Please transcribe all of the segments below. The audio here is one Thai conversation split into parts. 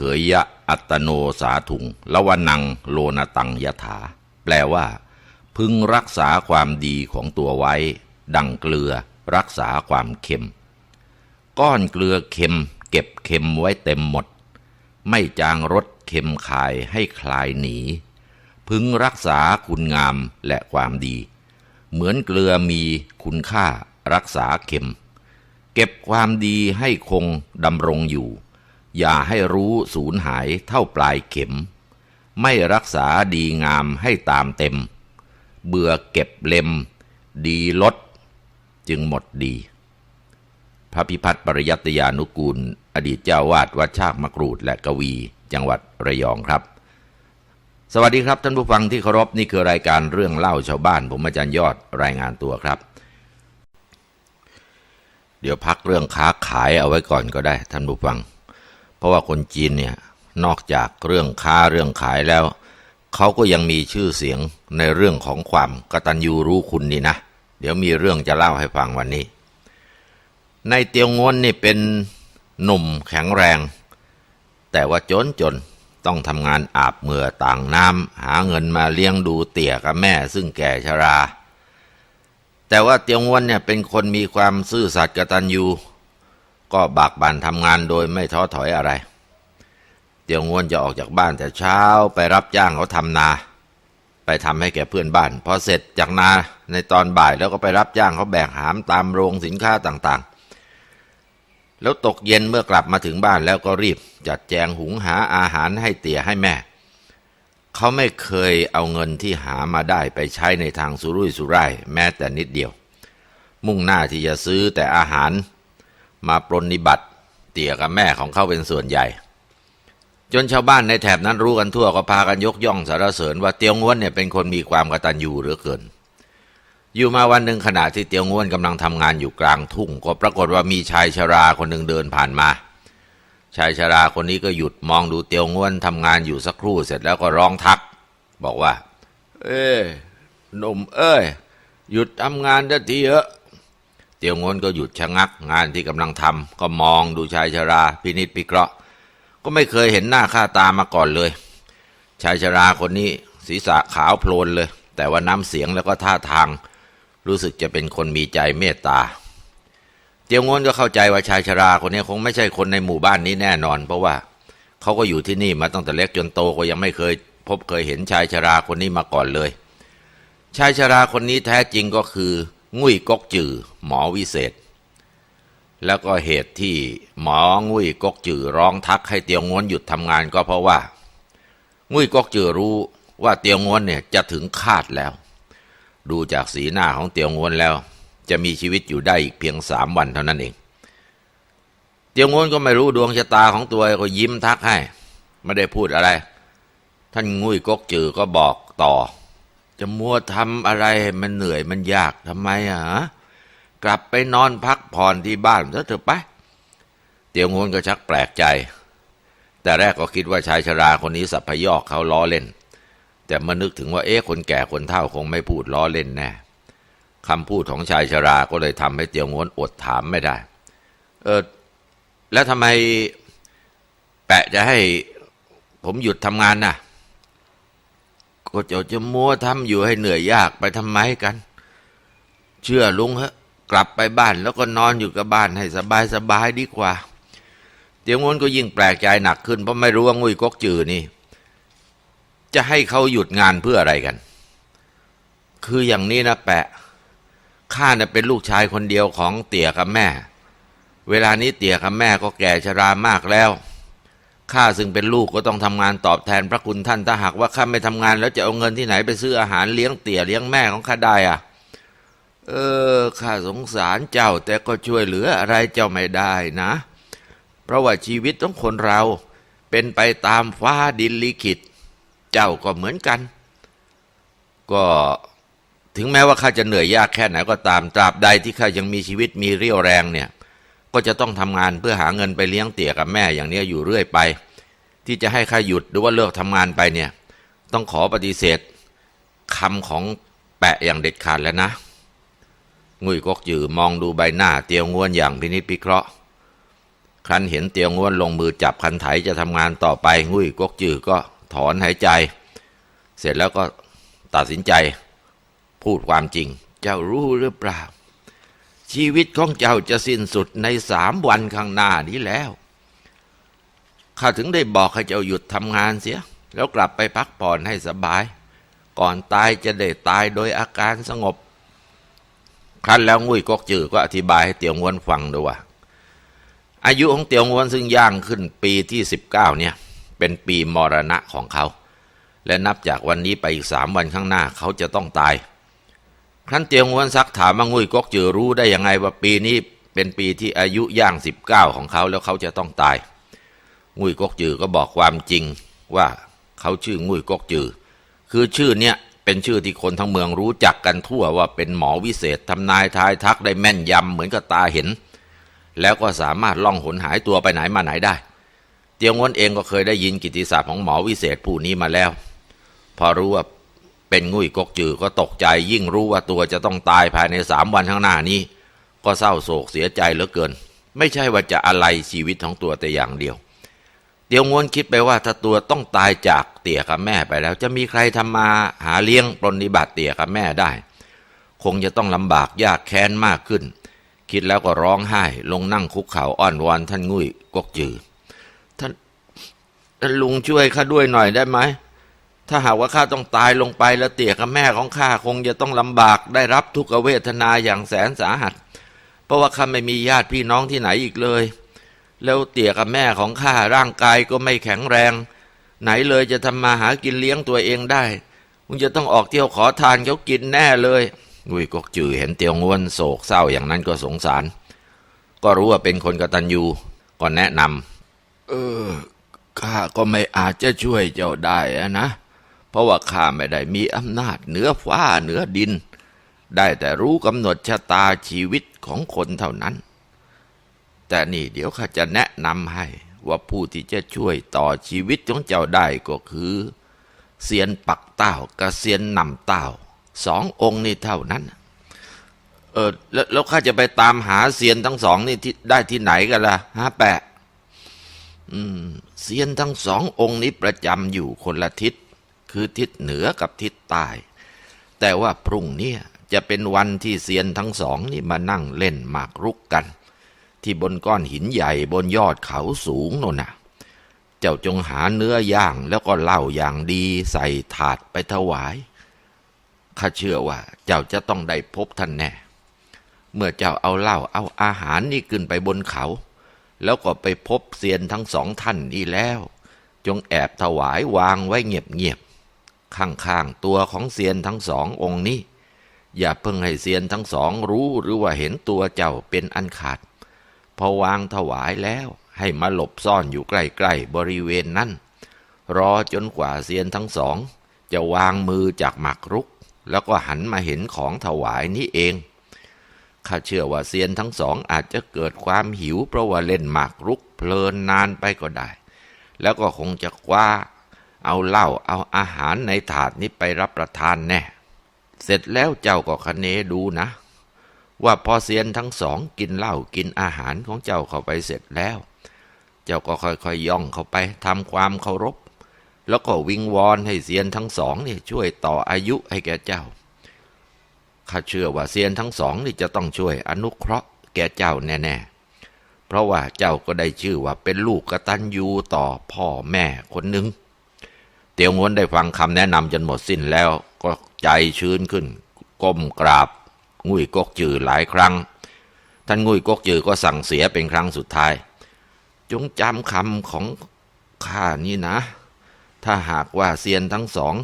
เขยยะอัตโนสาถุงละวนังโลนตังยถา แปลว่า พึงรักษาความดีของตัวไว้ ดังเกลือ รักษาความเค็ม ก้อนเกลือเค็ม เก็บเค็มไว้เต็มหมด ไม่จางรสเค็มคายให้คลายหนี พึงรักษาคุณงามและความดี เหมือนเกลือมีคุณค่ารักษาเค็ม เก็บความดีให้คงดำรงอยู่ อย่าให้รู้สูญหายเท่าปลายเข็ม ไม่รักษาดีงามให้ตามเต็ม เบื่อเก็บเล็ม ดีลด จึงหมดดี พระพิพัฒน์ปริยัตยานุกูล อดีตเจ้าวาดวัดชากมะกรูดและกวี จังหวัดระยองครับ สวัสดีครับท่านผู้ฟังที่เคารพนี่คือรายการเรื่องเล่าชาวบ้าน ผมอาจารย์ยอดรายงานตัวครับเดี๋ยวพักเรื่องค้าขายเอาไว้ก่อนก็ได้ท่านผู้ฟัง เพราะว่าคนจีนเนี่ยนอกจากเรื่องค้าเรื่องขายแล้ว เขาก็ยังมีชื่อเสียงในเรื่องของความกตัญญูรู้คุณนี่นะ เดี๋ยวมีเรื่องจะเล่าให้ฟังวันนี้ ในเตียวงวนนี่เป็นหนุ่มแข็งแรง แต่ว่าจนจนต้องทำงานอาบเหงื่อต่างน้ำหาเงินมาเลี้ยงดูเตี่ยกับแม่ซึ่งแก่ชรา แต่ว่าเตียงวนเนี่ยเป็นคนมีความซื่อสัตย์กตัญญู ก็บากบั่นทำงานโดยไม่ท้อถอยอะไร เตียวงวนจะออกจากบ้านแต่เช้าไปรับจ้างเขาทำนา ไปทำให้แก่เพื่อนบ้านพอเสร็จจากนาในตอนบ่ายแล้วก็ไปรับจ้างเขาแบกหามตามโรงสินค้าต่างๆ แล้วตกเย็นเมื่อกลับมาถึงบ้านแล้วก็รีบ จัดแจงหุงหาอาหารให้เตี่ยให้แม่เขาไม่เคยเอาเงินที่หามาได้ไปใช้ในทางสุรุ่ยสุร่ายแม้แต่นิดเดียว มุ่งหน้าที่จะซื้อแต่อาหาร มาปรนนิบัติเตี่ยกับแม่ของเขาเป็นส่วนใหญ่ จนชาวบ้านในแถบนั้นรู้กันทั่วก็พากันยกย่องสรรเสริญว่าเตียวง้วนเนี่ยเป็นคนมีความกตัญญูเหลือเกิน อยู่มาวันหนึ่งขณะที่เตียวง้วนกำลังทำงานอยู่กลางทุ่ง ก็ปรากฏว่ามีชายชราคนหนึ่งเดินผ่านมา ชายชราคนนี้ก็หยุดมองดูเตียวง้วนทำงานอยู่สักครู่เสร็จแล้วก็ร้องทัก บอกว่า เอ้ยหนุ่มเอ้ยหยุดทำงานได้ทีเถอะ เตียวง้นก็หยุดชะงัก งานที่กำลังทำก็มองดูชายชรา พินิจพิเคราะห์ ก็ไม่เคยเห็นหน้าค่าตามาก่อนเลย ชายชราคนนี้ศีรษะขาวโพลนเลย แต่ว่าน้ำเสียงแล้วก็ท่าทาง รู้สึกจะเป็นคนมีใจเมตตา เตียวงวนก็เข้าใจว่าชายชราคนนี้คงไม่ใช่คนในหมู่บ้านนี้แน่นอน เพราะว่าเขาก็อยู่ที่นี่มาตั้งแต่เล็กจนโตก็ยังไม่เคย พบเคยเห็นชายชราคนนี้มาก่อนเลย ชายชราคนนี้แท้จริงก็คือ งุ้ยกกจือ หมอวิเศษ แล้วก็เหตุที่หมองุ้ยกกจือร้องทักให้เตียวงวนหยุดทำงานก็เพราะว่างุ้ยกกจือรู้ว่าเตียวงวนเนี่ยจะถึงคาดแล้ว ดูจากสีหน้าของเตียวงวนแล้ว จะมีชีวิตอยู่ได้อีกเพียงสามวันเท่านั้นเอง เตียวงวนก็ไม่รู้ดวงชะตาของตัวก็ยิ้มทักให้ ไม่ได้พูดอะไร ท่านงุ้ยกกจือก็บอกต่อ จะมัวทำอะไรให้มันเหนื่อยมันยากทำไมอะกลับไปนอนพักผ่อนที่บ้านซะเถอะไป เตียวงนก็ชักแปลกใจ แต่แรกก็คิดว่าชายชราคนนี้สัพพยอกเขาล้อเล่น แต่เมื่อนึกถึงว่าเอ๊ะคนแก่คนเฒ่าคงไม่พูดล้อเล่นแน่คำพูดของชายชราก็เลยทำให้เตียวงนอดถามไม่ได้ เออแล้วทำไมแปะจะให้ผมหยุดทำงานน่ะ ก็จะจะมัวทำอยู่ให้เหนื่อยยากไปทำไมกัน เชื่อลุงฮะ กลับไปบ้านแล้วก็นอนอยู่กับบ้านให้สบายสบายดีกว่า เตียงวนก็ยิ่งแปลกใจหนักขึ้นเพราะไม่รู้ว่างุยกกจือนี่ จะให้เขาหยุดงานเพื่ออะไรกัน คืออย่างนี้นะแปะข้าเนี่ยเป็นลูกชายคนเดียวของเตี่ยกับแม่ เวลานี้เตี่ยกับแม่ก็แก่ชรามากแล้ว ข้าซึ่งเป็นลูกก็ต้องทำงานตอบแทนพระคุณท่านถ้าหากว่าข้าไม่ทำงาน แล้วจะเอาเงินที่ไหนไปซื้ออาหารเลี้ยงเตี่ยเลี้ยงแม่ของข้าได้อะเออข้าสงสารเจ้าแต่ก็ช่วยเหลืออะไรเจ้าไม่ได้นะ เพราะว่าชีวิตของคนเราเป็นไปตามฟ้าดินลิขิต เจ้าก็เหมือนกัน ก็ถึงแม้ว่าข้าจะเหนื่อยยากแค่ไหนก็ตามตราบใดที่ข้ายังมีชีวิตมีเรี่ยวแรงเนี่ย ก็จะต้องทำงานเพื่อหาเงินไปเลี้ยงเตี่ยกับแม่อย่างเนี้อยู่เรื่อยไป ที่จะให้ข้าหยุดหรือว่าเลิกทำงานไปเนี่ย ต้องขอปฏิเสธคำของแปะอย่างเด็ดขาดแล้วนะงุยกกยือมองดูใบหน้าเตียวงวนอย่างพินิจพิเคราะห์ ครั้นเห็นเตียวง้วนลงมือจับคันไถจะทำงานต่อไปงุยกกจือก็ถอนหายใจ เสร็จแล้วก็ตัดสินใจ พูดความจริง เจ้ารู้หรือเปล่า ชีวิตของเจ้าจะสิ้นสุดในสามวันข้างหน้านี้แล้วข้าถึงได้บอกให้เจ้าหยุดทำงานเสีย แล้วกลับไปพักผ่อนให้สบาย ก่อนตายจะได้ตายโดยอาการสงบ ครั้นแล้วงุ้ยกกจือก็อธิบายให้เตียวงวนฟังด้วยว่า อายุของเตียวงวนซึ่งย่างขึ้นปีที่สิบเก้าเนี่ย เป็นปีมรณะของเขา และนับจากวันนี้ไปอีกสามวันข้างหน้าเขาจะต้องตาย ครั้นเตียงวนซักถามว่างุ้ยกกจือรู้ได้ยังไงว่าปีนี้เป็นปีที่อายุย่างสิบเก้าของเขาแล้วเขาจะต้องตาย งุยกกจือก็บอกความจริงว่าเขาชื่องุยกกจือ คือชื่อเนี้ยเป็นชื่อที่คนทั้งเมืองรู้จักกันทั่วว่าเป็นหมอวิเศษทำนายทายทักได้แม่นยำเหมือนกับตาเห็น แล้วก็สามารถล่องหนหายตัวไปไหนมาไหนได้ เตียงวนเองก็เคยได้ยินกิติศัพท์ของหมอวิเศษผู้นี้มาแล้ว พอรู้ว่า เป็นงุยกกจือก็ตกใจยิ่งรู้ว่าตัวจะต้องตายภายในสามวันข้างหน้านี้ ก็เศร้าโศกเสียใจเหลือเกิน ไม่ใช่ว่าจะอะไรชีวิตของตัวแต่อย่างเดียว เดี๋ยวงวนคิดไปว่าถ้าตัวต้องตายจากเตี่ยกับแม่ไปแล้ว จะมีใครทำมาหาเลี้ยงปรนนิบัติเตี่ยกับแม่ได้ คงจะต้องลำบากยากแค้นมากขึ้น คิดแล้วก็ร้องไห้ ลงนั่งคุกเข่าอ้อนวอนท่านงุ้ยกกจือท่านท่านลุงช่วยข้าด้วยหน่อยได้ไหม ถ้าหากว่าข้าต้องตายลงไปแล้วเตี่ยกับแม่ของข้าคงจะต้องลำบากได้รับทุกขเวทนาอย่างแสนสาหัส เพราะว่าข้าไม่มีญาติพี่น้องที่ไหนอีกเลย แล้วเตี่ยกับแม่ของข้าร่างกายก็ไม่แข็งแรง ไหนเลยจะทำมาหากินเลี้ยงตัวเองได้มึงจะต้องออกเที่ยวขอทานเขากินแน่เลยงุยกกจือเห็นเตียวงวนโศกเศร้าอย่างนั้นก็สงสาร ก็รู้ว่าเป็นคนกตัญญูก็แนะนำเออข้าก็ไม่อาจจะช่วยเจ้าได้อะนะ เพราะว่าข้าไม่ได้มีอำนาจเหนือฟ้าเหนือดิน ได้แต่รู้กำหนดชะตาชีวิตของคนเท่านั้น แต่นี่เดี๋ยวข้าจะแนะนำให้ว่าผู้ที่จะช่วยต่อชีวิตของเจ้าได้ก็คือเซียนปักเต้ากับเซียนนำเต้าสององค์นี่เท่านั้น เออแล้วแล้วข้าจะไปตามหาเซียนทั้งสองนี่ที่ได้ที่ไหนกันล่ะฮะแปะอืมเซียนทั้งสององค์นี้ประจำอยู่คนละทิศ คือทิศเหนือกับทิศใต้ แต่ว่าพรุ่งนี้จะเป็นวันที่เซียนทั้งสองนี่มานั่งเล่นหมากรุกกัน ที่บนก้อนหินใหญ่บนยอดเขาสูงโน่นน่ะเจ้าจงหาเนื้อย่างแล้วก็เหล้าอย่างดีใส่ถาดไปถวายข้าเชื่อว่าเจ้าจะต้องได้พบท่านแน่ เมื่อเจ้าเอาเหล้าเอาอาหารนี่ขึ้นไปบนเขา แล้วก็ไปพบเซียนทั้งสองท่านนี่แล้ว จงแอบถวายวางไว้เงียบ ข้างๆตัวของเซียนทั้งสององค์นี้ อย่าเพิ่งให้เซียนทั้งสองรู้หรือว่าเห็นตัวเจ้าเป็นอันขาด พอวางถวายแล้วให้มาหลบซ่อนอยู่ใกล้ๆบริเวณนั้น รอจนกว่าเซียนทั้งสอง จะวางมือจากหมากรุก แล้วก็หันมาเห็นของถวายนี้เองข้าเชื่อว่าเซียนทั้งสองอาจจะเกิดความหิวเพราะว่าเล่นหมากรุกเพลินนานไปก็ได้ แล้วก็คงจะคว้า เอาเหล้าเอาอาหารในถาดนี้ไปรับประทานแน่ เสร็จแล้วเจ้าก็คะเนดูนะ ว่าพอเซียนทั้งสองกินเหล้ากินอาหารของเจ้าเข้าไปเสร็จแล้ว เจ้าก็ค่อยๆย่องเข้าไปทำความเคารพ แล้วก็วิงวอนให้เซียนทั้งสองนี่ช่วยต่ออายุให้แก่เจ้าข้าเชื่อว่าเซียนทั้งสองนี่จะต้องช่วยอนุเคราะห์แก่เจ้าแน่ๆ เพราะว่าเจ้าก็ได้ชื่อว่าเป็นลูกกตัญญูต่อพ่อแม่คนหนึ่ง เตียวงวนได้ฟังคำแนะนำจนหมดสิ้นแล้ว ก็ใจชื้นขึ้น ก้มกราบ งุยกกจือหลายครั้ง ท่านงุยกกจือก็สั่งเสียเป็นครั้งสุดท้าย จงจำคำของข้านี่นะ ถ้าหากว่าเซียนทั้งสอง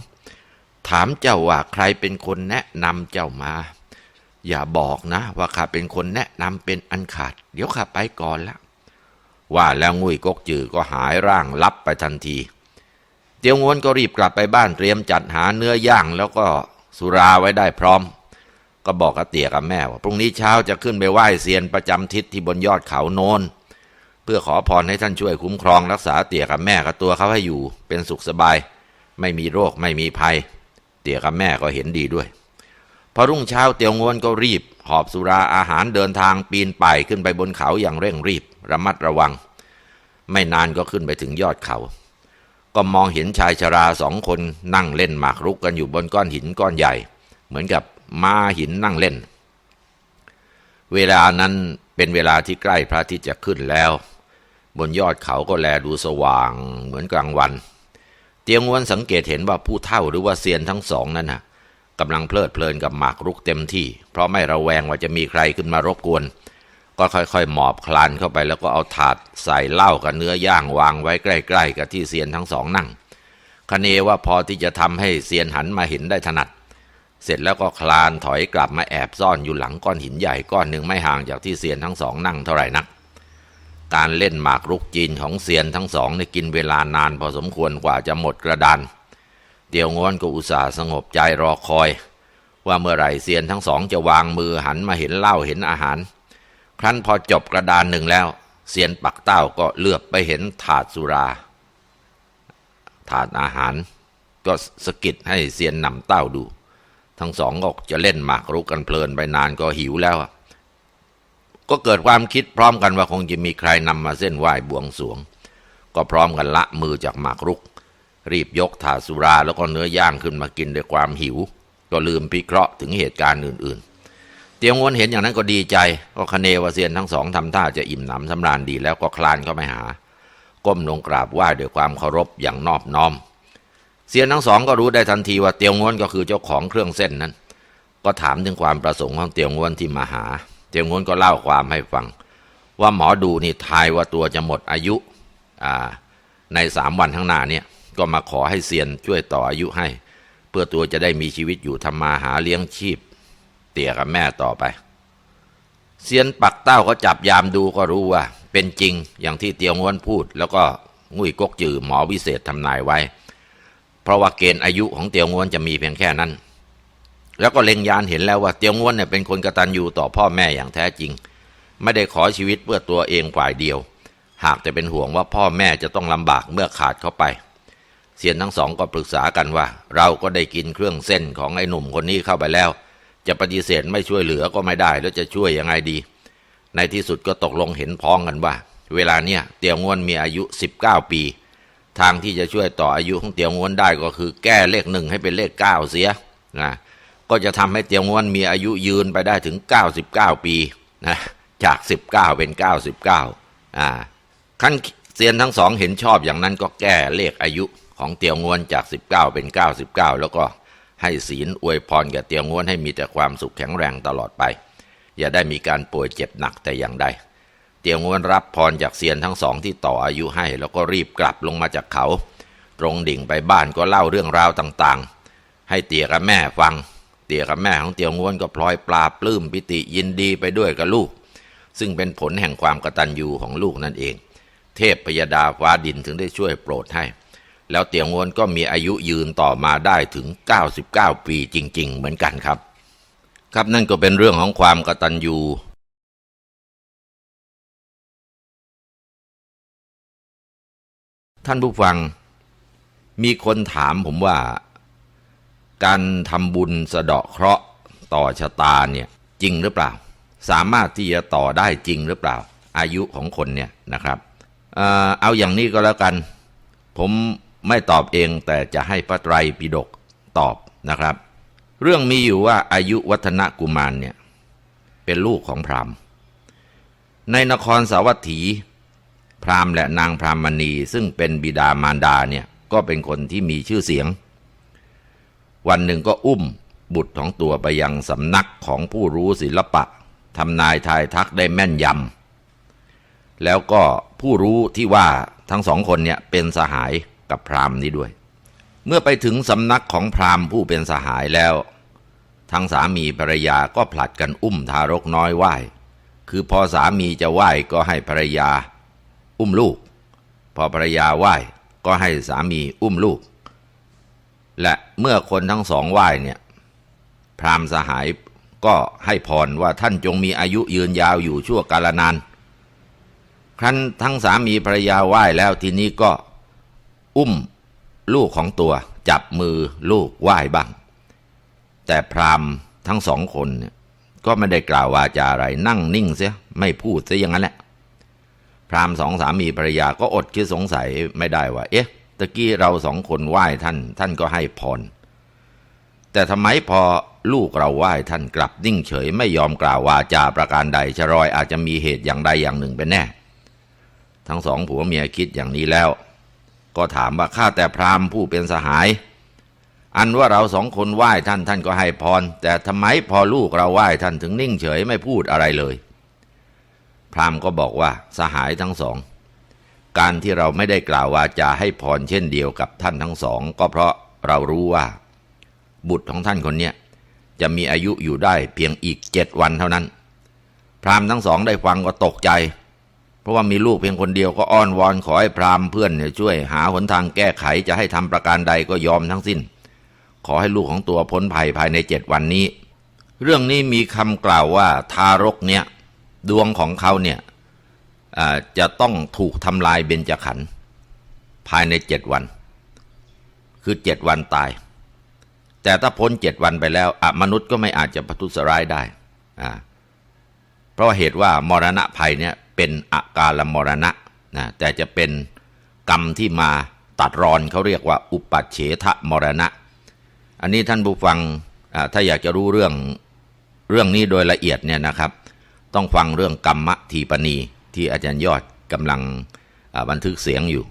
ถามเจ้าว่าใครเป็นคนแนะนำเจ้ามา อย่าบอกนะ ว่าข้าเป็นคนแนะนำเป็นอันขาด เดี๋ยวข้าไปก่อนล้วว่าแล้วงุยกกจือก็หายร่างลับไปทันที เตียวงวนก็รีบกลับไปบ้านเตรียมจัดหาเนื้อย่างแล้วก็สุราไว้ได้พร้อม ก็บอกกับเตี่ยกับแม่ว่าพรุ่งนี้เช้าจะขึ้นไปไหว้เซียนประจำทิศที่บนยอดเขาโนนเพื่อขอพรให้ท่านช่วยคุ้มครองรักษาเตี่ยกับแม่กับตัวเขาให้อยู่เป็นสุขสบาย ไม่มีโรคไม่มีภัย เตี่ยกับแม่ก็เห็นดีด้วย พอรุ่งเช้าเตียวงวนก็รีบ หอบสุราอาหารเดินทางปีนป่ายขึ้นไปบนเขาอย่างเร่งรีบ ระมัดระวัง ไม่นานก็ขึ้นไปถึงยอดเขา ก็มองเห็นชายชราสองคนนั่งเล่นหมากรุกกันอยู่บนก้อนหินก้อนใหญ่ เหมือนกับม้าหินนั่งเล่น เวลานั้นเป็นเวลาที่ใกล้พระอาทิตย์จะขึ้นแล้ว บนยอดเขาก็แลดูสว่างเหมือนกลางวัน เตียงวนสังเกตเห็นว่าผู้เฒ่าหรือว่าเซียนทั้งสองนั่นนะกำลังเพลิดเพลินกับหมากรุกเต็มที่ เพราะไม่ระแวงว่าจะมีใครขึ้นมารบกวน ก็ค่อยๆ หมอบคลานเข้าไปแล้วก็เอาถาดใส่เหล้ากับเนื้อย่างวางไว้ใกล้ ๆ กับที่เซียนทั้งสองนั่งคเนว่าพอที่จะทำให้เซียนหันมาเห็นได้ถนัด เสร็จแล้วก็คลานถอยกลับมาแอบซ่อนอยู่หลังก้อนหินใหญ่ก้อนหนึ่งไม่ห่างจากที่เซียนทั้งสองนั่งเท่าไหร่นัก การเล่นหมากรุกจีนของเซียนทั้งสองในกินเวลานานพอสมควรกว่าจะหมดกระดาน เตียวงอนก็อุตส่าห์สงบใจรอคอย ว่าเมื่อไหร่เซียนทั้งสองจะวางมือหันมาเห็นเหล้าเห็นอาหาร ครั้นพอจบกระดานหนึ่งแล้วเซียนปักเต้าก็เลือบไปเห็นถาดสุรา ถาดอาหาร ก็สะกิดให้เซียนนำเต้าดู ทั้งสองก็จะเล่นหมากรุกกันเพลินไปนานก็หิวแล้ว ก็เกิดความคิดพร้อมกันว่าคงจะมีใครนำมาเส้นไหว้บวงสรวง ก็พร้อมกันละมือจากหมากรุก รีบยกถาดสุราแล้วก็เนื้อย่างขึ้นมากินด้วยความหิว ก็ลืมพิเคราะห์ถึงเหตุการณ์อื่นๆ ตียงวนเห็นอย่างนั้นก็ดีใจ ก็คเนวเซียนทั้งสองทำท่าจะอิ่มหนำสำราญดีแล้วก็คลานเข้าไปหา ก้มลงกราบไหว้ด้วยความเคารพอย่างนอบน้อม เซียนทั้งสองก็รู้ได้ทันทีว่าเตียวงวนก็คือเจ้าของเครื่องเส้นนั้น ก็ถามถึงความประสงค์ของเตียวงวนที่มาหา เตียวงวนก็เล่าความให้ฟัง ว่าหมอดูนี่ทายว่าตัวจะหมดอายุในสามวันข้างหน้าเนี่ยก็มาขอให้เซียนช่วยต่ออายุให้ เพื่อตัวจะได้มีชีวิตอยู่ทำมาหาเลี้ยงชีพ เตี่ยกับแม่ต่อไปเซียนปักเต้าก็จับยามดูก็รู้ว่า เป็นจริงอย่างที่เตียงวนพูด แล้วก็งุยกกจือหมอวิเศษทำนายไว้ เพราะว่าเกณฑ์อายุของเตียงวนจะมีเพียงแค่นั้น แล้วก็เล็งยานเห็นแล้วว่าเตียงวนเนี่ยเป็นคนกตัญญูต่อพ่อแม่อย่างแท้จริง ไม่ได้ขอชีวิตเพื่อตัวเองฝ่ายเดียว หากแต่เป็นห่วงว่าพ่อแม่จะต้องลำบากเมื่อขาดเขาไป เสียนทั้งสองก็ปรึกษากันว่า เราก็ได้กินเครื่องเส้นของไอ้หนุ่มคนนี้เข้าไปแล้ว จะปฏิเสธไม่ช่วยเหลือก็ไม่ได้ แล้วจะช่วยยังไงดี ในที่สุดก็ตกลงเห็นพ้องกันว่า เวลาเนี้ยเตียวงวนมีอายุ 19 ปี ทางที่จะช่วยต่ออายุของเตียวงวนได้ก็คือแก้เลขหนึ่งให้เป็นเลขเก้าเสียนะก็จะทำให้เตียวงวนมีอายุยืนไปได้ถึง 99 ปีนะจาก 19 เป็น 99อ่าขั้นเซียนทั้งสองเห็นชอบอย่างนั้นก็แก้เลขอายุของเตียวงวนจาก 19 เป็น 99 แล้วก็ ให้ศีลอวยพรแก่เตียวงวนให้มีแต่ความสุขแข็งแรงตลอดไป อย่าได้มีการป่วยเจ็บหนักแต่อย่างใด เตียวงวนรับพรจากเซียนทั้งสองที่ต่ออายุให้ แล้วก็รีบกลับลงมาจากเขา ตรงดิ่งไปบ้านก็เล่าเรื่องราวต่างๆ ให้เตียกับแม่ฟัง เตียกับแม่ของเตียวงวนก็พลอยปลาปลื้มปิติยินดีไปด้วยกับลูก ซึ่งเป็นผลแห่งความกตัญญูของลูกนั่นเอง เทพพยดาฟ้าดินถึงได้ช่วยโปรดให้ แล้วเตียงวนก็มีอายุยืนต่อมาได้ถึง 99 ปีจริง ๆ เหมือนกันครับ ครับนั่นก็เป็นเรื่องของความกตัญญูท่านผู้ฟัง มีคนถามผมว่า การทำบุญสะเดาะเคราะห์ต่อชะตาเนี่ยจริงหรือเปล่า สามารถที่จะต่อได้จริงหรือเปล่า อายุของคนเนี่ยนะครับ เออเอาอย่างนี้ก็แล้วกัน ผม ไม่ตอบเองแต่จะให้พระไตรปิฎกตอบนะครับ เรื่องมีอยู่ว่าอายุวัฒนกุมารเนี่ยเป็นลูกของพราหมณ์ ในนครสาวัตถี พราหมณ์และนางพราหมณีซึ่งเป็นบิดามารดาเนี่ยก็เป็นคนที่มีชื่อเสียง วันหนึ่งก็อุ้มบุตรของตัวไปยังสำนักของผู้รู้ศิลปะทำนายทายทักได้แม่นยำแล้วก็ผู้รู้ที่ว่าทั้งสองคนเนี่ยเป็นสหาย กับพราหมณ์นี้ด้วย เมื่อไปถึงสำนักของพราหมณ์ผู้เป็นสหายแล้ว ทั้งสามีภรรยาก็ผลัดกันอุ้มทารกน้อยไหว้ คือพอสามีจะไหว้ก็ให้ภรรยา อุ้มลูก พอภรรยาไหว้ก็ให้สามีอุ้มลูก และเมื่อคนทั้งสองไหว้เนี่ย พราหมณ์สหายก็ให้พรว่าท่านจงมีอายุยืนยาวอยู่ชั่วกาลนาน ครั้นทั้งสามีภรรยาไหว้แล้วทีนี้ก็ อุ้ม ลูกของตัวจับมือลูกไหว้บ้าง แต่พราหมณ์ทั้งสองคนเนี่ยก็ไม่ได้กล่าววาจาอะไรนั่งนิ่งเสียไม่พูดเสียอย่างนั้นแหละพราหมณ์สองสามีภรรยาก็อดคิดสงสัยไม่ได้ว่า เอ๊ะตะกี้เราสองคนไหว้ท่าน ท่านก็ให้พร แต่ทำไมพอลูกเราไหว้ท่านกลับนิ่งเฉย ไม่ยอมกล่าววาจาประการใดชะรอยอาจจะมีเหตุอย่างใดอย่างหนึ่งเป็นแน่ ทั้งสองผัวเมียคิดอย่างนี้แล้ว ก็ถามว่าข้าแต่พราหมณ์ผู้เป็นสหาย อันว่าเราสองคนไหว้ท่านท่านก็ให้พร แต่ทำไมพอลูกเราไหว้ท่านถึงนิ่งเฉยไม่พูดอะไรเลย พราหมณ์ก็บอกว่าสหายทั้งสอง การที่เราไม่ได้กล่าววาจาให้พรเช่นเดียวกับท่านทั้งสอง ก็เพราะเรารู้ว่า บุตรของท่านคนเนี้ยจะมีอายุอยู่ได้เพียงอีกเจ็ดวันเท่านั้น พราหมณ์ทั้งสองได้ฟังก็ตกใจ เพราะว่ามีลูกเพียงคนเดียวก็อ้อนวอนขอให้พราหมณ์เพื่อนช่วย หาหนทางแก้ไขจะให้ทำประการใดก็ยอมทั้งสิ้น ขอให้ลูกของตัวพ้นภัยภายในเจ็ดวันนี้ เรื่องนี้มีคำกล่าวว่าทารกเนี่ยดวงของเขาเนี่ยจะต้องถูกทำลายเบญจขันธ์ภายในเจ็ดวัน คือเจ็ดวันตาย แต่ถ้าพ้นเจ็ดวันไปแล้วมนุษย์ก็ไม่อาจจะประทุษร้ายได้ เพราะเหตุว่ามรณะภัยเนี่ย เป็นอาการมรณะนะแต่จะเป็นกรรมที่มาตัดรอนเขาเรียกว่า อุปัเฉทะมรณะ อันนี้ท่านผู้ฟังถ้าอยากจะรู้เรื่องเรื่องนี้โดยละเอียดเนี่ยนะครับ ต้องฟังเรื่องกรรมทีปณีที่อาจารย์ยอดกำลังบันทึกเสียงอยู่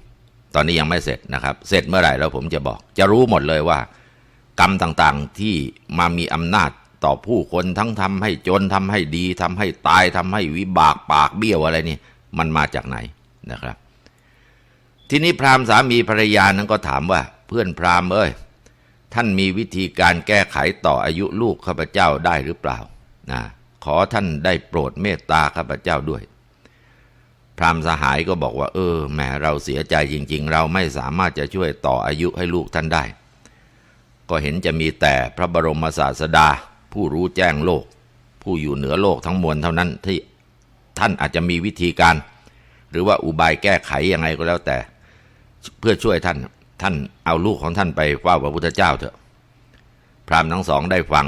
ตอนนี้ยังไม่เสร็จนะครับ เสร็จเมื่อไหร่แล้วผมจะบอก จะรู้หมดเลยว่า กรรมต่างๆที่มามีอำนาจ ต่อผู้คนทั้งทำให้จนทำให้ดีทำให้ตายทำให้วิบากปากเบี้ยวอะไรนี่ มันมาจากไหนนะครับ ทีนี้พราหมณ์สามีภรรยานั้นก็ถามว่า เพื่อนพราหมณ์เอ้ยท่านมีวิธีการแก้ไขต่ออายุลูกข้าพเจ้าได้หรือเปล่านะขอท่านได้โปรดเมตตาข้าพเจ้าด้วย พราหมณ์สหายก็บอกว่า เออแหมเราเสียใจจริง ๆ เราไม่สามารถจะช่วยต่ออายุให้ลูกท่านได้ ก็เห็นจะมีแต่พระบรมศาสดา ผู้รู้แจ้งโลก ผู้อยู่เหนือโลกทั้งมวลเท่านั้นที่ท่านอาจจะมีวิธีการ หรือว่าอุบายแก้ไขยังไงก็แล้วแต่ เพื่อช่วยท่านท่านเอาลูกของท่านไปเฝ้าพระพุทธเจ้าเถอะ พรามทั้งสองได้ฟัง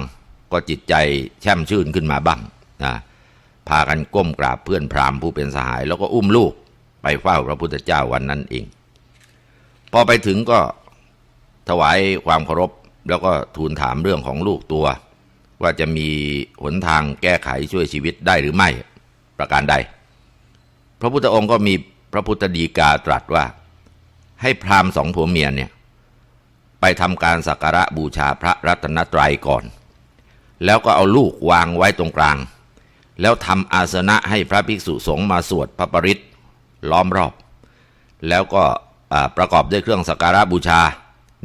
ก็จิตใจแช่มชื่นขึ้นมาบ้างนะพากันก้มกราบเพื่อนพรามผู้เป็นสหาย แล้วก็อุ้มลูกไปเฝ้าพระพุทธเจ้าวันนั้นเอง พอไปถึงก็ถวายความเคารพแล้วก็ทูลถามเรื่องของลูกตัว ว่าจะมีหนทางแก้ไขช่วยชีวิตได้หรือไม่ประการใด พระพุทธองค์ก็มีพระพุทธดีกาตรัสว่า ให้พราหมณ์สองผัวเมียเนี่ยไปทำการสักการะบูชาพระรัตนตรัยก่อน แล้วก็เอาลูกวางไว้ตรงกลาง แล้วทำอาสนะให้พระภิกษุสงฆ์มาสวดพระปริตล้อมรอบ แล้วก็ประกอบด้วยเครื่องสักการะบูชา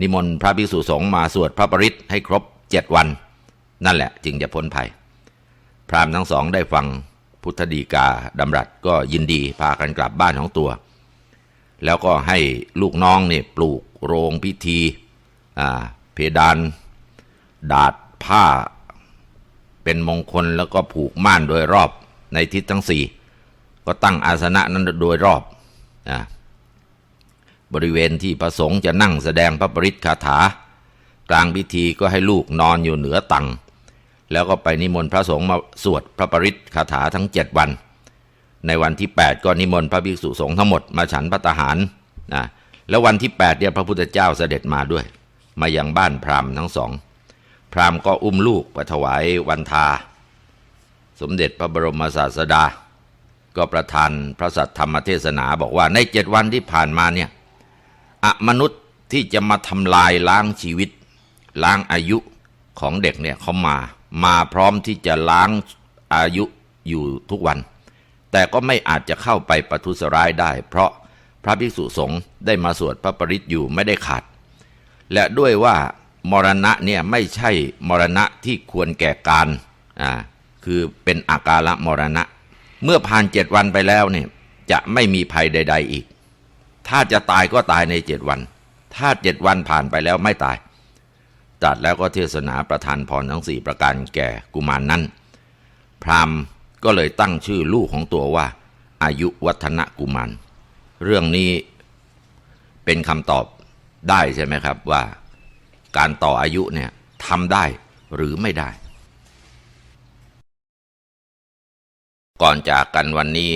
นิมนต์พระภิกษุสงฆ์มาสวดพระปริตให้ครบเจ็ดวัน นั่นแหละจึงจะพ้นภัย พราหมณ์ทั้งสองได้ฟังพุทธดีกาดำรัสก็ยินดีพากันกลับบ้านของตัว แล้วก็ให้ลูกน้องเนี่ยปลูกโรงพิธีอ่าเพดาน ดาดผ้า เป็นมงคลแล้วก็ผูกม่านโดยรอบในทิศทั้งสี่ก็ตั้งอาสนะนั้นโดยรอบอบริเวณที่พระสงฆ์จะนั่งแสดงพระปริตคาถา กลางพิธีก็ให้ลูกนอนอยู่เหนือตัง แล้วก็ไปนิมนต์พระสงฆ์มาสวดพระปริตคาถาทั้งเจ็ดวัน ในวันที่ 8 ก็นิมนต์พระภิกษุสงฆ์ทั้งหมดมาฉันพระตาหารนะแล้ววันที่8เนี่ยพระพุทธเจ้าเสด็จมาด้วย มายังบ้านพราหมณ์ทั้งสอง พราหมณ์ก็อุ้มลูกไปถวายวันทา สมเด็จพระบรมศาสดา ก็ประทานพระสัทธรรมเทศนาบอกว่าในเจ็ดวันที่ผ่านมาเนี่ยอมนุษย์ที่จะมาทำลายล้างชีวิต ล้างอายุของเด็กเนี่ยเขามา มาพร้อมที่จะล้างอายุอยู่ทุกวัน แต่ก็ไม่อาจจะเข้าไปประทุษร้ายได้ เพราะพระภิกษุสงฆ์ได้มาสวดพระปริตอยู่ไม่ได้ขาด และด้วยว่ามรณะเนี่ยไม่ใช่มรณะที่ควรแก่การอ่าคือเป็นอาการละมรณะ เมื่อผ่านเจ็ดวันไปแล้วเนี่ยจะไม่มีภัยใด ๆ อีก ถ้าจะตายก็ตายในเจ็ดวัน ถ้าเจ็ดวันผ่านไปแล้วไม่ตาย ตรัสแล้วก็เทศนาประทานพรทั้งสี่ประการแก่กุมารนนั้น พราหมณ์ก็เลยตั้งชื่อลูกของตัวว่า อายุวัฒนกุมาร เรื่องนี้เป็นคำตอบได้ใช่ไหมครับว่า การต่ออายุเนี่ยทำได้หรือไม่ได้ ก่อนจากกันวันนี้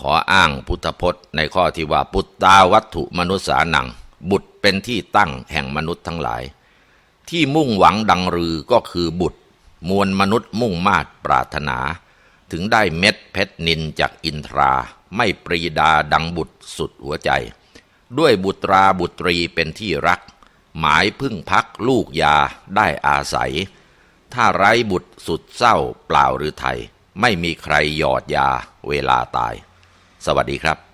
ขออ้างพุทธพจน์ในข้อที่ว่าปุตตาวัตถุมนุษสานัง บุตรเป็นที่ตั้งแห่งมนุษย์ทั้งหลาย ที่มุ่งหวังดังรือก็คือบุตร มวลมนุษย์มุ่งมาดปรารถนา ถึงได้เม็ดเพชรนินจากอินทรา ไม่ปรีดาดังบุตรสุดหัวใจ ด้วยบุตราบุตรีเป็นที่รัก หมายพึ่งพักลูกยาได้อาศัย ถ้าไร้บุตรสุดเศร้าเปล่าหรือไทย ไม่มีใครหยอดยาเวลาตาย สวัสดีครับ